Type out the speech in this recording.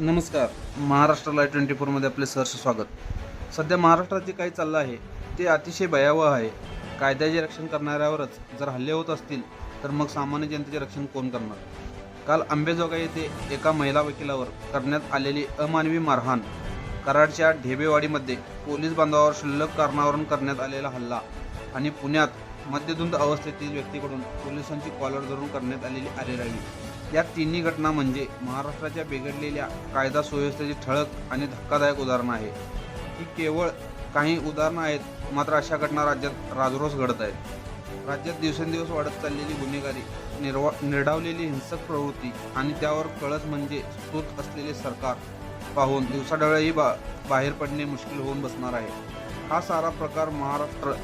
नमस्कार. Maharashtra live twenty फोरमध्ये आपले सहर्ष स्वागत. सध्या महाराष्ट्रात जे काही चाललं आहे ते अतिशय भयावह आहे. कायद्याचे रक्षण करणाऱ्यावरच जर हल्ले होत असतील तर मग सामान्य जनतेचे रक्षण कोण करणार? काल अंबेजोगाई येथे एका महिला वकिलावर करण्यात आलेली अमानवी मारहाण कराडच्या ढेबेवाडीमध्ये पोलीस बांधवावर शुल्लक कारणावरून करण्यात आलेला हल्ला आणि पुण्यात मद्यधुंद अवस्थेतील व्यक्तीकडून पोलिसांची कॉलर धरून करण्यात आलेली आरेरावी या तिन्ही घटना म्हणजे महाराष्ट्राच्या बिघडलेल्या कायदा सुव्यवस्थेची ठळक आणि धक्कादायक उदाहरणं आहे ही केवळ काही उदाहरणं आहेत मात्र अशा घटना राज्यात राजरोस घडत आहेत. राज्यात दिवसेंदिवस वाढत चाललेली गुन्हेगारी निर्वा निर्डावलेली हिंसक प्रवृत्ती आणि त्यावर कळस म्हणजे स्तूत असलेले सरकार पाहून दिवसाढवळेही बा बाहेर पडणे मुश्किल होऊन बसणार आहे. हा सारा प्रकार महाराष्ट्र